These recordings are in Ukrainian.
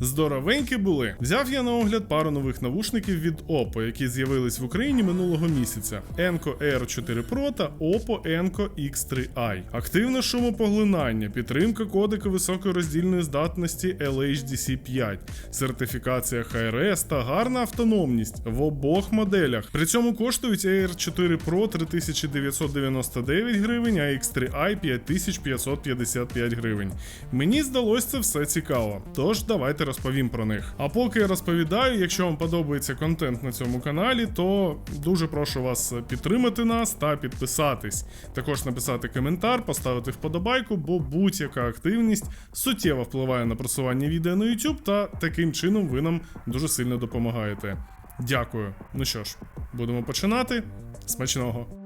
Здоровенькі були. Взяв я на огляд пару нових навушників від Oppo, які з'явились в Україні минулого місяця: Enco Air 4 Pro та Oppo Enco X3i. Активне шумопоглинання, підтримка кодека високої роздільної здатності LHDC 5, сертифікація HRS та гарна автономність в обох моделях. При цьому коштують Air 4 Pro 3999 гривень, а X3i 5555 гривень. Мені здалося це все цікаво. Тож давайте розповім про них. А поки я розповідаю, якщо вам подобається контент на цьому каналі, то дуже прошу вас підтримати нас та підписатись. Також написати коментар, поставити вподобайку, бо будь-яка активність суттєво впливає на просування відео на YouTube, та таким чином ви нам дуже сильно допомагаєте. Дякую. Ну що ж, будемо починати. Смачного!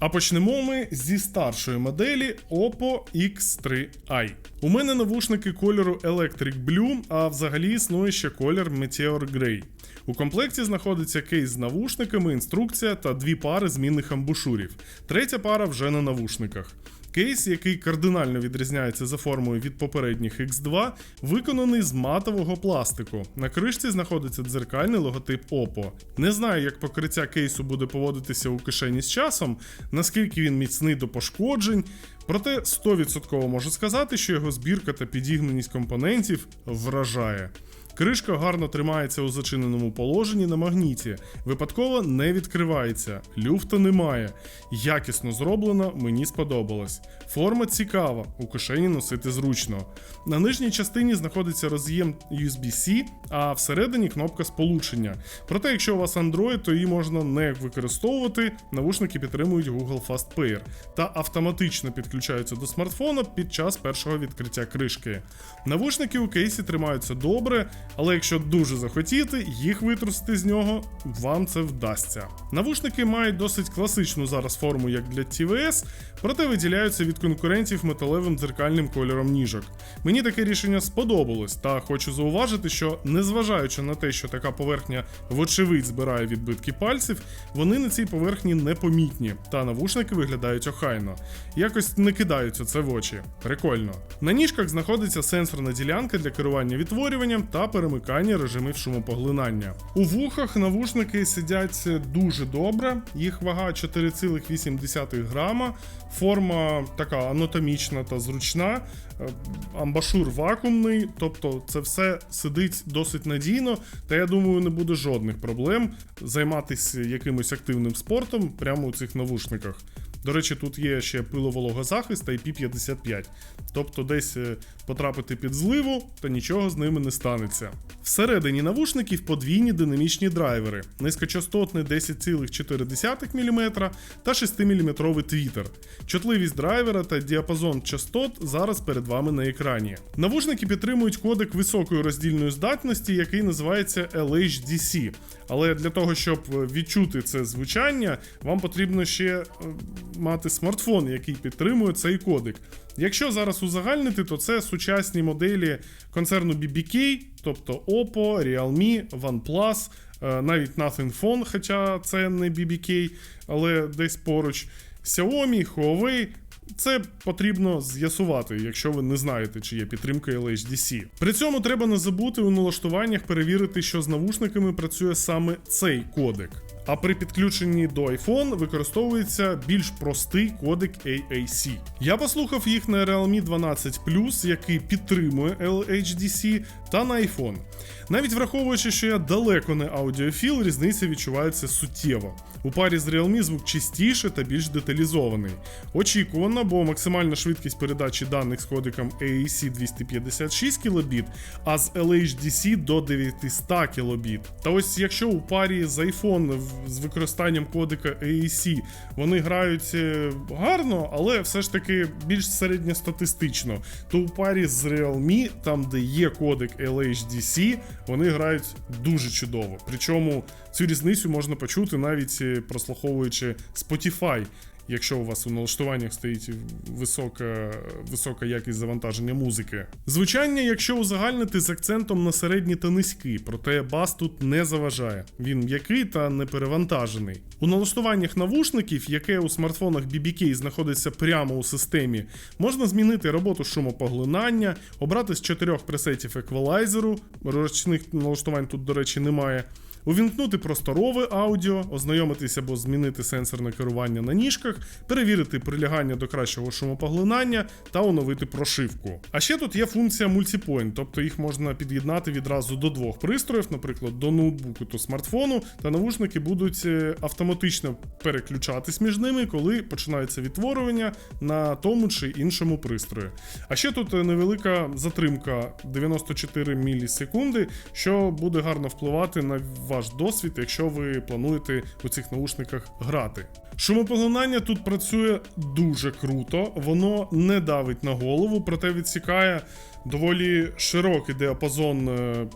А почнемо ми зі старшої моделі Oppo X3i. У мене навушники кольору Electric Blue, а взагалі існує ще колір Meteor Grey. У комплекті знаходиться кейс з навушниками, інструкція та дві пари змінних амбушурів. Третя пара вже на навушниках. Кейс, який кардинально відрізняється за формою від попередніх X2, виконаний з матового пластику. На кришці знаходиться дзеркальний логотип Oppo. Не знаю, як покриття кейсу буде поводитися у кишені з часом, наскільки він міцний до пошкоджень. Проте 100% можу сказати, що його збірка та підігнаність компонентів вражає. Кришка гарно тримається у зачиненому положенні на магніті, випадково не відкривається, люфта немає. Якісно зроблено, мені сподобалось. Форма цікава, у кишені носити зручно. На нижній частині знаходиться роз'єм USB-C, а всередині кнопка сполучення. Проте, якщо у вас Android, то її можна не використовувати. Навушники підтримують Google Fast Pair та автоматично підключаються до смартфона під час першого відкриття кришки. Навушники у кейсі тримаються добре, але якщо дуже захотіти, їх витрусити з нього вам це вдасться. Навушники мають досить класичну зараз форму, як для TVS, проте виділяються від конкурентів металевим дзеркальним кольором ніжок. Мені таке рішення сподобалось, та хочу зауважити, що незважаючи на те, що така поверхня вочевидь збирає відбитки пальців, вони на цій поверхні непомітні, та навушники виглядають охайно. Якось не кидаються це в очі. Прикольно. На ніжках знаходиться сенсорна ділянка для керування відтворюванням та перемикання режимів шумопоглинання. У вухах навушники сидять дуже добре, їх вага 4,8 грама, форма така анатомічна та зручна, е, амбашур вакуумний, тобто це все сидить досить надійно, та я думаю, не буде жодних проблем займатися якимось активним спортом прямо у цих навушниках. До речі, тут є ще пиловологозахист та IP55. Тобто десь е, потрапити під зливу, та нічого з ними не станеться. Всередині навушників подвійні динамічні драйвери, низькочастотний 10,4 мм та 6-мм твітер. Чутливість драйвера та діапазон частот зараз перед вами на екрані. Навушники підтримують кодек високої роздільної здатності, який називається LHDC. Але для того, щоб відчути це звучання, вам потрібно ще е, мати смартфон, який підтримує цей кодек. Якщо зараз узагальнити, то це сучасні моделі концерну BBK, тобто Oppo, Realme, OnePlus, е, навіть Nothing Phone, хоча це не BBK, але десь поруч. Xiaomi, Huawei. Це потрібно з'ясувати, якщо ви не знаєте, чи є підтримка LHDC. При цьому треба не забути у налаштуваннях перевірити, що з навушниками працює саме цей кодек. А при підключенні до iPhone використовується більш простий кодек AAC. Я послухав їх на Realme 12 який підтримує LHDC, та на iPhone. Навіть враховуючи, що я далеко не аудіофіл, різниця відчувається суттєво. У парі з Realme звук чистіше та більш деталізований. Очікувано, бо максимальна швидкість передачі даних з кодеком AAC 256 кбіт, а з LHDC до 900 кбіт. Та ось якщо у парі з iPhone з використанням кодека AAC вони грають е, гарно, але все ж таки більш середньостатистично, то у парі з Realme, там де є кодек LHDC, вони грають дуже чудово. Причому Цю різницю можна почути навіть е, прослуховуючи Spotify. Якщо у вас у налаштуваннях стоїть висока, висока якість завантаження музики. Звучання, якщо узагальнити з акцентом на середній та низький, проте бас тут не заважає. Він м'який та не перевантажений. У налаштуваннях навушників, яке у смартфонах BBK знаходиться прямо у системі, можна змінити роботу шумопоглинання, обрати з чотирьох пресетів еквалайзеру, ручних налаштувань тут, до речі, немає. Увімкнути просторове аудіо, ознайомитися або змінити сенсорне керування на ніжках, перевірити прилягання до кращого шумопоглинання та оновити прошивку. А ще тут є функція Multipoint, тобто їх можна під'єднати відразу до двох пристроїв, наприклад, до ноутбуку та смартфону, та навушники будуть е, автоматично переключатись між ними, коли починається відтворювання на тому чи іншому пристрої. А ще тут е, невелика затримка 94 мілісекунди, що буде гарно впливати на ваш досвід, якщо ви плануєте у цих наушниках грати. Шумопоглинання тут працює дуже круто, воно не давить на голову, проте відсікає доволі широкий діапазон е,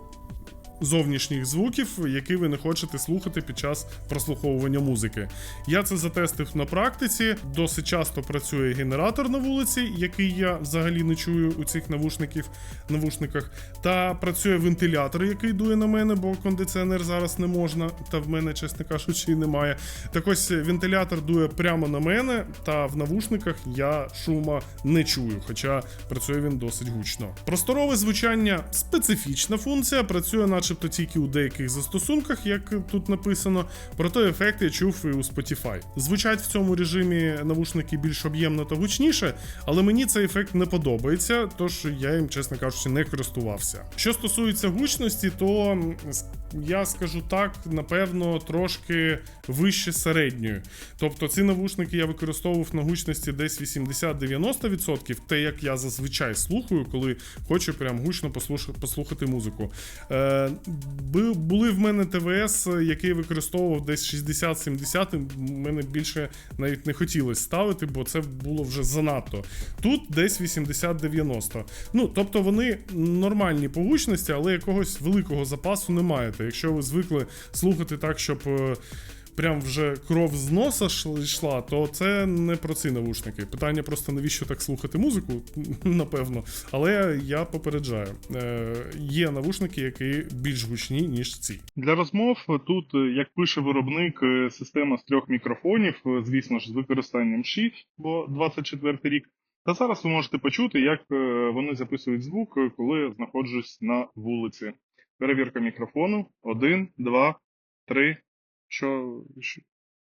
зовнішніх звуків, які ви не хочете слухати під час прослуховування музики. Я це затестив на практиці. Досить часто працює генератор на вулиці, який я взагалі не чую у цих навушників, навушниках. Та працює вентилятор, який дує на мене, бо кондиціонер зараз не можна, та в мене, чесно кажучи, немає. Так ось вентилятор дує прямо на мене, та в навушниках я шума не чую, хоча працює він досить гучно. Просторове звучання специфічна функція, працює, начебто, тільки у деяких застосунках, як тут написано. Проте ефект я чув і у Spotify. Звучать в цьому режимі навушники більш об'ємно та гучніше, але мені цей ефект не подобається, тож я їм, чесно кажучи, не користувався. Що стосується гучності, то я скажу так, напевно, трошки вище середньої. Тобто ці навушники я використовував на гучності десь 80-90%, те, як я зазвичай слухаю, коли хочу прям гучно послухати музику. Е, були в мене ТВС, який використовував десь 60-70, мене більше навіть не хотілося ставити, бо це було вже занадто. Тут десь 80-90. Ну, тобто вони нормальні по гучності, але якогось великого запасу не маєте. Якщо ви звикли слухати так, щоб. Прям вже кров з носа йшла, то це не про ці навушники. Питання просто навіщо так слухати музику, напевно. Але я попереджаю, е, є навушники, які більш гучні, ніж ці. Для розмов тут, е, як пише виробник, е, система з трьох мікрофонів, е, звісно ж, з використанням Shift, бо 24 рік. Та зараз ви можете почути, як вони записують звук, коли я знаходжусь на вулиці. Перевірка мікрофону. Один, два, три. Що,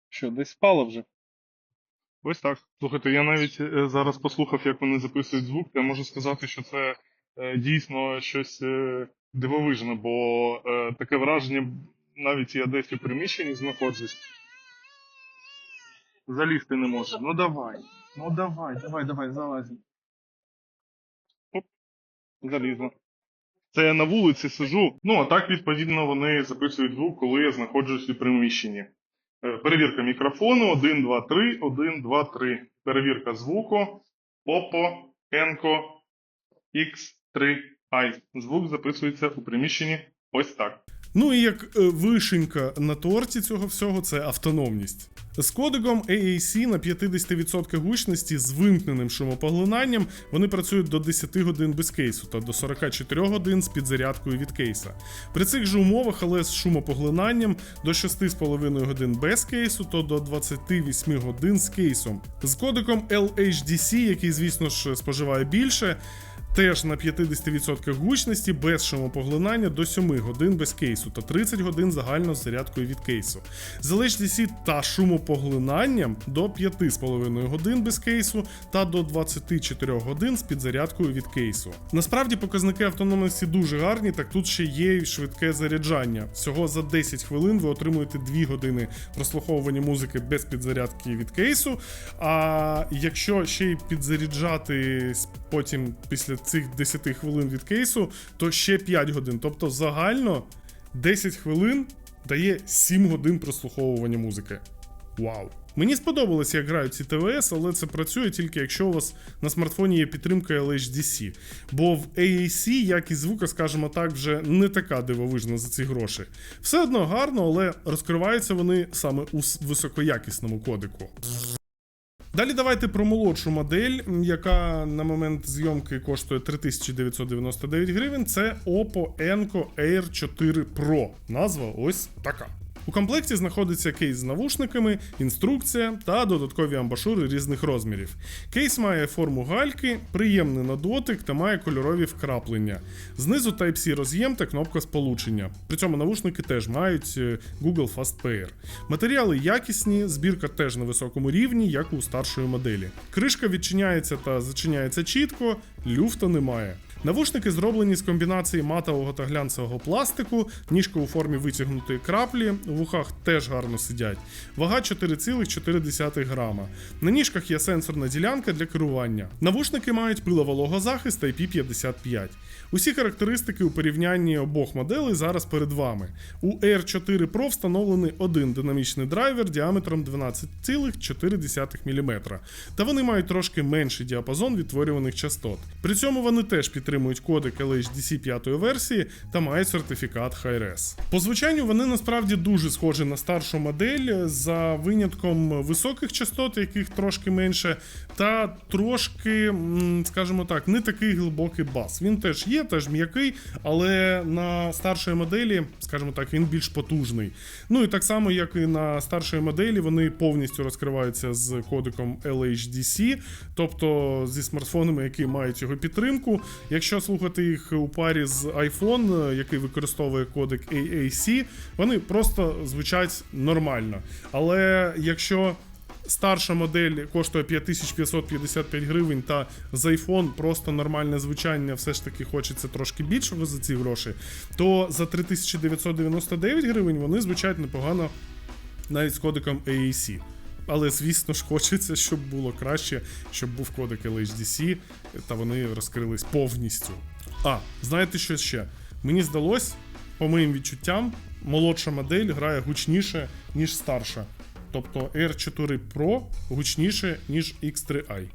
що, десь спало вже? Ось так. Слухайте, я навіть е, зараз послухав, як вони записують звук. Я можу сказати, що це е, дійсно щось е, дивовижне, бо таке враження, навіть я десь у приміщенні знаходжусь. Залізти не можу. Ну давай. Ну давай, давай, давай, залазь. Оп, залізла. Це я на вулиці сижу. Ну, а так, відповідно, вони записують звук, коли я знаходжусь у приміщенні. Е, Перевірка мікрофону 1, 2, 3, 1, 2, 3. Перевірка звуку. Oppo, енко, X3i. Звук записується у приміщенні ось так. Ну і як е, вишенька на торті цього всього, це автономність. З кодеком AAC на 50% гучності з вимкненим шумопоглинанням вони працюють до 10 годин без кейсу та до 44 годин з підзарядкою від кейса. При цих же умовах, але з шумопоглинанням до 6,5 годин без кейсу, то до 28 годин з кейсом. З кодеком LHDC, який, звісно ж, споживає більше. Теж на 50% гучності без шумопоглинання до 7 годин без кейсу та 30 годин загально з зарядкою від кейсу. З LHDC та шумопоглинанням до 5,5 годин без кейсу та до 24 годин з підзарядкою від кейсу. Насправді показники автономності дуже гарні, так тут ще є й швидке заряджання. Всього за 10 хвилин ви отримуєте 2 години прослуховування музики без підзарядки від кейсу. А якщо ще й підзаряджати потім після цих 10 хвилин від кейсу, то ще 5 годин. Тобто загально 10 хвилин дає 7 годин прослуховування музики. Вау. Мені сподобалось, як грають ці ТВС, але це працює тільки якщо у вас на смартфоні є підтримка LHDC. Бо в AAC якість звука, скажімо так, вже не така дивовижна за ці гроші. Все одно гарно, але розкриваються вони саме у високоякісному кодеку. Далі давайте про молодшу модель, яка на момент зйомки коштує 3999 гривень. Це Oppo Enco Air 4 Pro. Назва ось така. У комплекті знаходиться кейс з навушниками, інструкція та додаткові амбашури різних розмірів. Кейс має форму гальки, приємний на дотик та має кольорові вкраплення. Знизу Type-C роз'єм та кнопка сполучення. При цьому навушники теж мають е, Google Fast Pair. Матеріали якісні, збірка теж на високому рівні, як у старшої моделі. Кришка відчиняється та зачиняється чітко, люфта немає. Навушники зроблені з комбінації матового та глянцевого пластику, ніжка у формі витягнутої краплі, у вухах теж гарно сидять. Вага 4,4 грама. На ніжках є сенсорна ділянка для керування. Навушники мають пиловологозахист IP55. Усі характеристики у порівнянні обох моделей зараз перед вами. У Air 4 Pro встановлений один динамічний драйвер діаметром 12,4 мм. Та вони мають трошки менший діапазон відтворюваних частот. При цьому вони теж підтримують кодек LHDC 5 версії та мають сертифікат Hi-Res. По звучанню вони насправді дуже схожі на старшу модель за винятком високих частот, яких трошки менше, та трошки, скажімо так, не такий глибокий бас. Він теж є, теж м'який, але на старшої моделі, скажімо так, він більш потужний. Ну і так само, як і на старшої моделі, вони повністю розкриваються з кодеком LHDC, тобто зі смартфонами, які мають його підтримку. Якщо слухати їх у парі з iPhone, е, який використовує кодек AAC, вони просто звучать нормально. Але якщо Старша модель коштує 5555 гривень, та з iPhone просто нормальне звучання, все ж таки хочеться трошки більшого за ці гроші. То за 3999 гривень вони звучать непогано навіть з кодеком AAC. Але звісно ж хочеться, щоб було краще, щоб був кодек LHDC, та вони розкрились повністю. А, знаєте що ще? Мені здалось, по моїм відчуттям, молодша модель грає гучніше, ніж старша. Тобто R4 Pro гучніше, ніж X3i.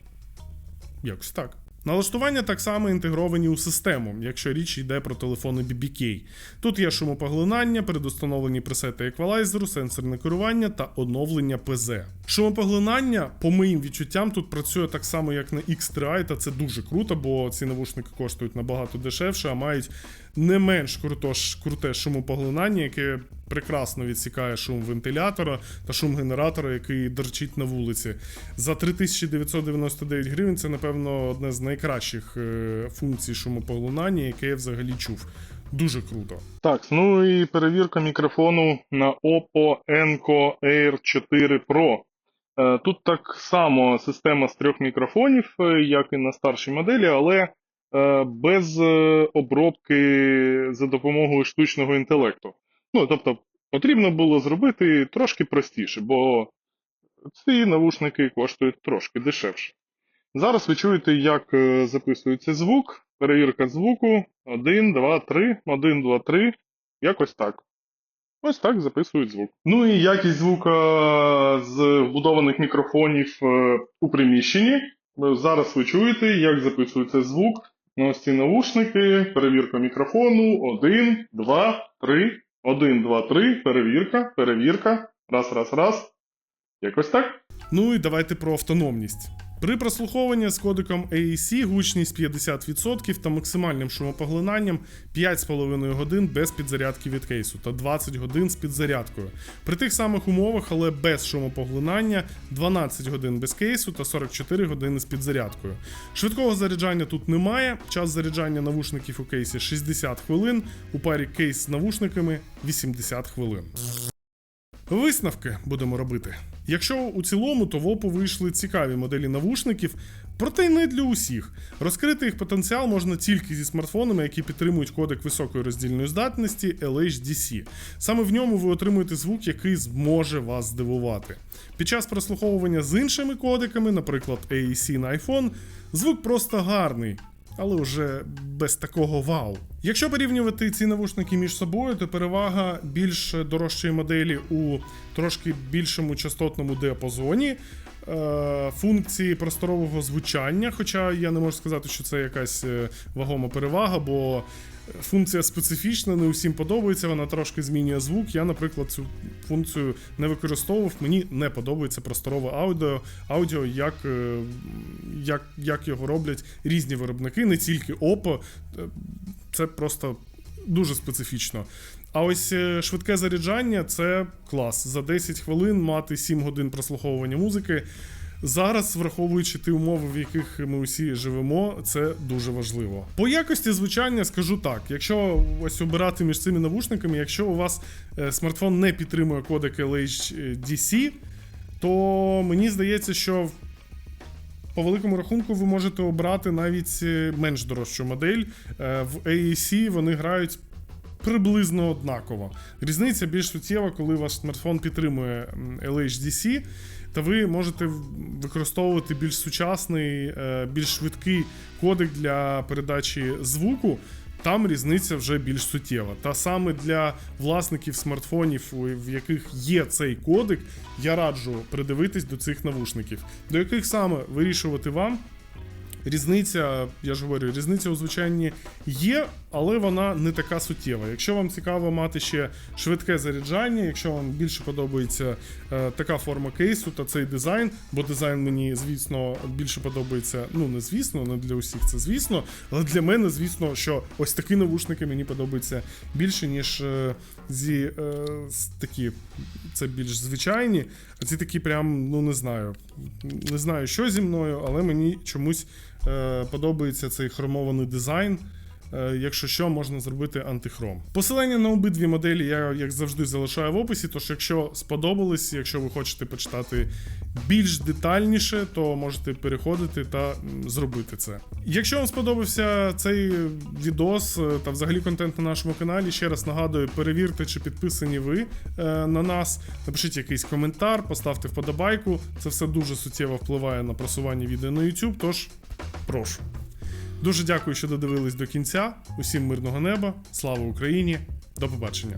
Якось так. Налаштування так само інтегровані у систему, якщо річ йде про телефони BBK. Тут є шумопоглинання, предустановлені пресети еквалайзеру, сенсорне керування та оновлення ПЗ. Шумопоглинання, по моїм відчуттям, тут працює так само, як на X3i, та це дуже круто, бо ці навушники коштують набагато дешевше, а мають не менш круто, круте шумопоглинання, яке прекрасно відсікає шум вентилятора та шум генератора, який дерчить на вулиці. За 3999 гривень це, напевно, одне з найкращих е, функцій шумопоглинання, яке я взагалі чув. Дуже круто. Так, ну і перевірка мікрофону на Oppo Enco Air 4 Pro. Е, Тут так само система з трьох мікрофонів, е, як і на старшій моделі, але без обробки за допомогою штучного інтелекту. Ну, тобто, потрібно було зробити трошки простіше, бо ці навушники коштують трошки дешевше. Зараз ви чуєте, як е, записується звук. Перевірка звуку. 1, 2, 3, 1, 2, 3. Якось так. Ось так записують звук. Ну і якість звука з вбудованих мікрофонів е, у приміщенні. Е, Зараз ви чуєте, як записується звук на ось ці навушники. Перевірка мікрофону. 1, 2, 3. 1, 2, 3. Перевірка, перевірка. Раз, раз, раз. Якось так. Ну і давайте про автономність. При прослуховуванні з кодеком AAC гучність 50% та максимальним шумопоглинанням 5,5 годин без підзарядки від кейсу та 20 годин з підзарядкою. При тих самих умовах, але без шумопоглинання 12 годин без кейсу та 44 години з підзарядкою. Швидкого заряджання тут немає. Час заряджання навушників у кейсі 60 хвилин, у парі кейс з навушниками 80 хвилин. Висновки будемо робити. Якщо у цілому, то в Oppo вийшли цікаві моделі навушників, проте й не для усіх. Розкрити їх потенціал можна тільки зі смартфонами, які підтримують кодек високої роздільної здатності LHDC. Саме в ньому ви отримуєте звук, який зможе вас здивувати. Під час прослуховування з іншими кодеками, наприклад, AAC на iPhone, звук просто гарний, але вже без такого вау. Якщо порівнювати ці навушники між собою, то перевага більш дорожчої моделі у трошки більшому частотному діапазоні, функції просторового звучання. Хоча я не можу сказати, що це якась е, вагома перевага, бо функція специфічна, не усім подобається, вона трошки змінює звук. Я, наприклад, цю функцію не використовував. Мені не подобається просторове аудіо, аудіо як, е, як, як його роблять різні виробники, не тільки Oppo. Е, Це просто дуже специфічно. А ось е, швидке заряджання це клас. За 10 хвилин мати 7 годин прослуховування музики. Зараз, враховуючи ті умови, в яких ми усі живемо, це дуже важливо. По якості звучання скажу так: якщо ось обирати між цими навушниками, якщо у вас е, смартфон не підтримує кодек LHDC, то мені здається, що по великому рахунку ви можете обрати навіть е, менш дорожчу модель. В AAC вони грають приблизно однаково. Різниця більш суттєва, коли ваш смартфон підтримує LHDC, та ви можете використовувати більш сучасний, е, більш швидкий кодек для передачі звуку. Там різниця вже більш суттєва. Та саме для власників смартфонів, в яких є цей кодек, я раджу придивитись до цих навушників, до яких саме вирішувати вам. Різниця, я ж говорю, різниця у звучанні є, але вона не така суттєва. Якщо вам цікаво мати ще швидке заряджання, якщо вам більше подобається е, така форма кейсу та цей дизайн, бо дизайн мені, звісно, більше подобається. Ну, не звісно, не для усіх це звісно, але для мене, звісно, що ось такі навушники мені подобаються більше, ніж е, зі е, такі, це більш звичайні, а ці такі прям, ну не знаю. Не знаю, що зі мною, але мені чомусь е, подобається цей хромований дизайн. Е, Якщо що, можна зробити антихром. Посилання на обидві моделі я, як завжди, залишаю в описі. Тож, якщо сподобались, якщо ви хочете почитати більш детальніше, то можете переходити та зробити це. Якщо вам сподобався цей відос е, та взагалі контент на нашому каналі, ще раз нагадую, перевірте, чи підписані ви е, на нас. Напишіть якийсь коментар, поставте вподобайку. Це все дуже суттєво впливає на просування відео на YouTube, тож прошу. Дуже дякую, що додивились до кінця. Усім мирного неба, слава Україні, до побачення.